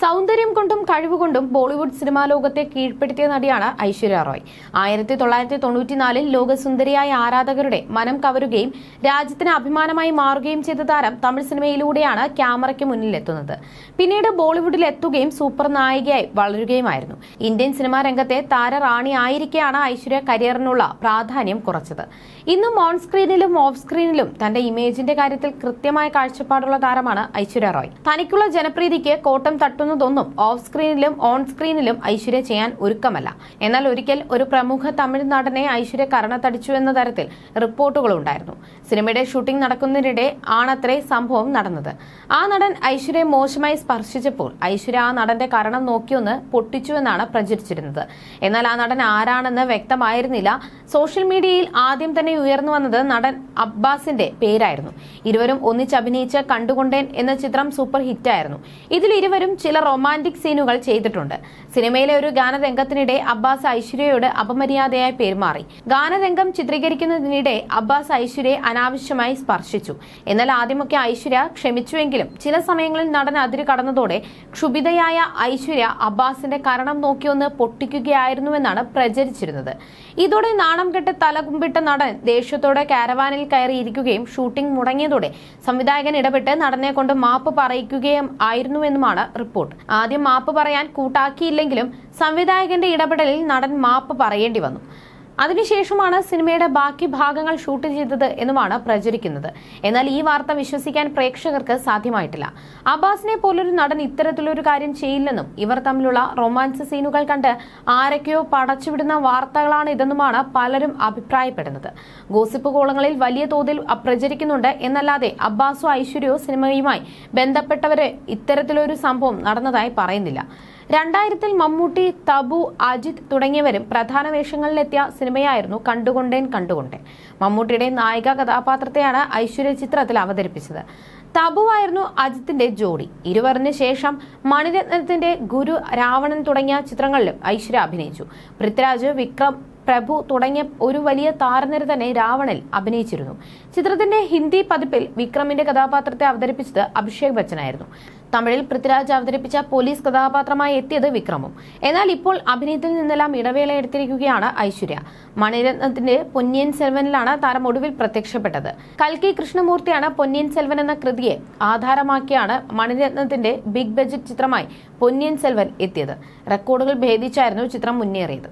സൗന്ദര്യം കൊണ്ടും കഴിവുകൊണ്ടും ബോളിവുഡ് സിനിമാ ലോകത്തെ കീഴ്പ്പെടുത്തിയ നടിയാണ് ഐശ്വര്യ റോയ്. ആയിരത്തി തൊള്ളായിരത്തി തൊണ്ണൂറ്റിനാലിൽ ലോകസുന്ദരിയായ ആരാധകരുടെ മനം കവരുകയും രാജ്യത്തിന് അഭിമാനമായി മാറുകയും ചെയ്ത താരം തമിഴ് സിനിമയിലൂടെയാണ് ക്യാമറയ്ക്ക് മുന്നിലെത്തുന്നത്. പിന്നീട് ബോളിവുഡിൽ എത്തുകയും സൂപ്പർ നായികയായി വളരുകയുമായിരുന്നു. ഇന്ത്യൻ സിനിമാ രംഗത്തെ താരറാണി ആയിരിക്കെയാണ് ഐശ്വര്യ കരിയറിനുള്ള പ്രാധാന്യം കുറച്ചത്. ഇന്നും ഓൺ സ്ക്രീനിലും ഓഫ് സ്ക്രീനിലും തന്റെ ഇമേജിന്റെ കാര്യത്തിൽ കൃത്യമായ കാഴ്ചപ്പാടുള്ള താരമാണ് ഐശ്വര്യ റോയ്. തനിക്കുള്ള ജനപ്രീതിക്ക് കോട്ടം തട്ടുന്നതൊന്നും ഓഫ് സ്ക്രീനിലും ഓൺ സ്ക്രീനിലും ഐശ്വര്യ ചെയ്യാൻ ഒരുക്കമല്ല. എന്നാൽ ഒരിക്കൽ ഒരു പ്രമുഖ തമിഴ് നടനെ ഐശ്വര്യ കരണത്തടിച്ചു എന്ന തരത്തിൽ റിപ്പോർട്ടുകളുണ്ടായിരുന്നു സിനിമയുടെ ഷൂട്ടിംഗ് നടക്കുന്നതിനിടെ ആണത്രേ സംഭവം നടന്നത്. ആ നടൻ ഐശ്വര്യയെ മോശമായി സ്പർശിച്ചപ്പോൾ ഐശ്വര്യ ആ നടന്റെ കരണം നോക്കിയൊന്ന് പൊട്ടിച്ചുവെന്നാണ് പ്രചരിച്ചിരുന്നത്. എന്നാൽ ആ നടൻ ആരാണെന്ന് വ്യക്തമായിരുന്നില്ല. സോഷ്യൽ മീഡിയയിൽ ആദ്യം തന്നെ ഉയർന്നു വന്നത് നടൻ അബ്ബാസിന്റെ പേരായിരുന്നു. ഇരുവരും ഒന്നിച്ചഭിനയിച്ച കണ്ടുകൊണ്ടേൻ എന്ന ചിത്രം സൂപ്പർ ഹിറ്റായിരുന്നു. ഇതിൽ ഇരുവരും ചില റൊമാന്റിക് സീനുകൾ ചെയ്തിട്ടുണ്ട്. സിനിമയിലെ ഒരു ഗാനരംഗത്തിനിടെ അബ്ബാസ് ഐശ്വര്യയോട് അപമര്യാദയായി പെരുമാറി. ഗാനരംഗം ചിത്രീകരിക്കുന്നതിനിടെ അബ്ബാസ് ഐശ്വര്യയെ അനാവശ്യമായി സ്പർശിച്ചു. എന്നാൽ ആദ്യമൊക്കെ ഐശ്വര്യ ക്ഷമിച്ചുവെങ്കിലും ചില സമയങ്ങളിൽ നടൻ അതിര് കടന്നതോടെ ക്ഷുഭിതയായ ഐശ്വര്യ അബ്ബാസിന്റെ കരണം നോക്കിയൊന്ന് പൊട്ടിക്കുകയായിരുന്നുവെന്നാണ് പ്രചരിച്ചിരുന്നത്. ഇതോടെ നാണം കെട്ട് തലകുമ്പിട്ട നടൻ ദേഷ്യത്തോടെ കാരവാനിൽ കയറിയിരിക്കുകയും ഷൂട്ടിംഗ് മുടങ്ങിയതോടെ സംവിധായകൻ ഇടപെട്ട് നടനെ കൊണ്ട് മാപ്പ് പറയിക്കുകയും ആയിരുന്നുവെന്നുമാണ് റിപ്പോർട്ട്. ആദ്യം മാപ്പ് പറയാൻ കൂട്ടാക്കിയില്ലെങ്കിലും സംവിധായകന്റെ ഇടപെടലിൽ നടൻ മാപ്പ് പറയേണ്ടി വന്നു. അതിനുശേഷമാണ് സിനിമയുടെ ബാക്കി ഭാഗങ്ങൾ ഷൂട്ട് ചെയ്തത് എന്നുമാണ് പ്രചരിക്കുന്നത്. എന്നാൽ ഈ വാർത്ത വിശ്വസിക്കാൻ പ്രേക്ഷകർക്ക് സാധ്യമായിട്ടില്ല. അബ്ബാസിനെ പോലൊരു നടൻ ഇത്തരത്തിലൊരു കാര്യം ചെയ്യില്ലെന്നും ഇവർ തമ്മിലുള്ള റൊമാൻസ് സീനുകൾ കണ്ട് ആരൊക്കെയോ പടച്ചുവിടുന്ന വാർത്തകളാണ് ഇതെന്നുമാണ് പലരും അഭിപ്രായപ്പെടുന്നത്. ഗോസിപ്പ് കോളങ്ങളിൽ വലിയ തോതിൽ പ്രചരിക്കുന്നുണ്ട്. എന്നല്ലാതെ അബ്ബാസോ ഐശ്വര്യോ സിനിമയുമായി ബന്ധപ്പെട്ടവരെ ഇത്തരത്തിലൊരു സംഭവം നടന്നതായി പറയുന്നില്ല. രണ്ടായിരത്തിൽ മമ്മൂട്ടി തബു അജിത് തുടങ്ങിയവരും പ്രധാന വേഷങ്ങളിലെത്തിയ സിനിമയായിരുന്നു കണ്ടുകൊണ്ടേൻ കണ്ടുകൊണ്ടേൻ. മമ്മൂട്ടിയുടെ നായിക കഥാപാത്രത്തെയാണ് ഐശ്വര്യ ചിത്രത്തിൽ അവതരിപ്പിച്ചത്. തബുവായിരുന്നു അജിത്തിന്റെ ജോഡി. ഇരുവറിന് ശേഷം മണിരത്നത്തിന്റെ ഗുരു രാവണൻ തുടങ്ങിയ ചിത്രങ്ങളിലും ഐശ്വര്യ അഭിനയിച്ചു. പൃഥ്വിരാജ് വിക്രം പ്രഭു തുടങ്ങിയ ഒരു വലിയ താരനിര തന്നെ രാവണൻ അഭിനയിച്ചിരുന്നു. ചിത്രത്തിന്റെ ഹിന്ദി പതിപ്പിൽ വിക്രമിന്റെ കഥാപാത്രത്തെ അവതരിപ്പിച്ചത് അഭിഷേക് ബച്ചനായിരുന്നു. തമിഴിൽ പൃഥ്വിരാജ് അവതരിപ്പിച്ച പോലീസ് കഥാപാത്രമായി എത്തിയത് വിക്രമും. എന്നാൽ ഇപ്പോൾ അഭിനയത്തിൽ നിന്നെല്ലാം ഇടവേള എടുത്തിരിക്കുകയാണ് ഐശ്വര്യ. മണിരത്നത്തിന്റെ പൊന്നിയൻ സെൽവനിലാണ് താരം ഒടുവിൽ പ്രത്യക്ഷപ്പെട്ടത്. കൽക്കി കൃഷ്ണമൂർത്തിയാണ് പൊന്നിയൻ സെൽവൻ എന്ന കൃതിയെ ആധാരമാക്കിയാണ് മണിരത്നത്തിന്റെ ബിഗ് ബജറ്റ് ചിത്രമായി പൊന്നിയൻ സെൽവൻ എത്തിയത്. റെക്കോർഡുകൾ ഭേദിച്ചായിരുന്നു ചിത്രം മുന്നേറിയത്.